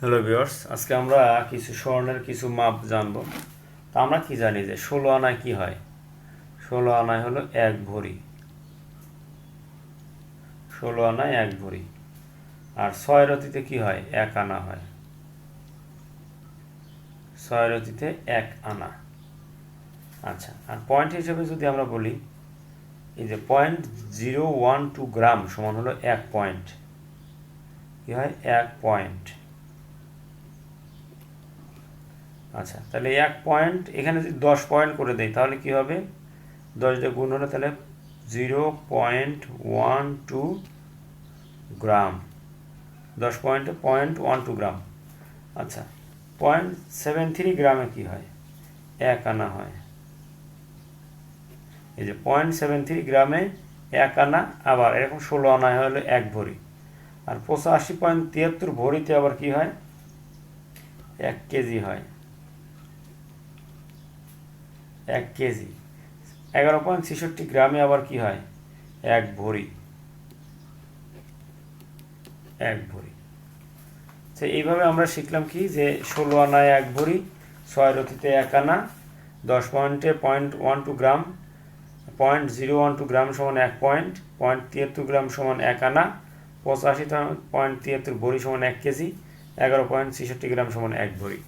Hello viewers আজকে আমরা কিছু স্বর্ণের কিছু মাপ জানব। তা আমরা কি জানি যে ষোলো আনায় কি হয়? ষোলো আনায় হলো এক ভরি। ষোলো আনায় এক ভরি। আর ছয় রতিতে কি হয়? এক আনা হয়। ছয় রতিতে এক আনা। আচ্ছা আর পয়েন্ট হিসেবে যদি আমরা বলি, এই যে point zero one two gram সমান হলো এক পয়েন্ট কি হয়? এক পয়েন্ট আচ্ছা তাহলে এক পয়েন্ট এখানে যদি দশ পয়েন্ট করে দেয় তাহলে কি হবে? দশ দিয়ে গুণ হলে তাহলে zero point one two gram দশ পয়েন্টে পয়েন্ট ওয়ান টু গ্রাম আচ্ছা পয়েন্ট সেভেন থ্রি গ্রামে কি হয়? এক আনা হয়। এই যে পয়েন্ট সেভেন থ্রি গ্রামে এক আনা, আবার এরকম ষোলো আনা হলো এক ভরি। আর পঁচাশি পয়েন্ট তিয়াত্তর ভরিতে আবার কি হয়? এক কেজি হয়। এক কেজি। এগারো পয়েন্ট ছেষট্টি গ্রামে আবার কি হয়? এক ভরি। এক ভরি। তো এইভাবে আমরা শিখলাম কি যে ষোলো আনায় এক ভরি, ছয় রতিতে এক আনা, দশ পয়েন্টে point one two gram, point zero one two gram সমান এক পয়েন্ট পয়েন্ট তিয়াত্তর গ্রাম সমান এক আনা, পঁচাশি পয়েন্ট তিয়াত্তর ভরি সমান এক কেজি, এগারো পয়েন্ট ছেষট্টি গ্রাম সমান এক ভরি।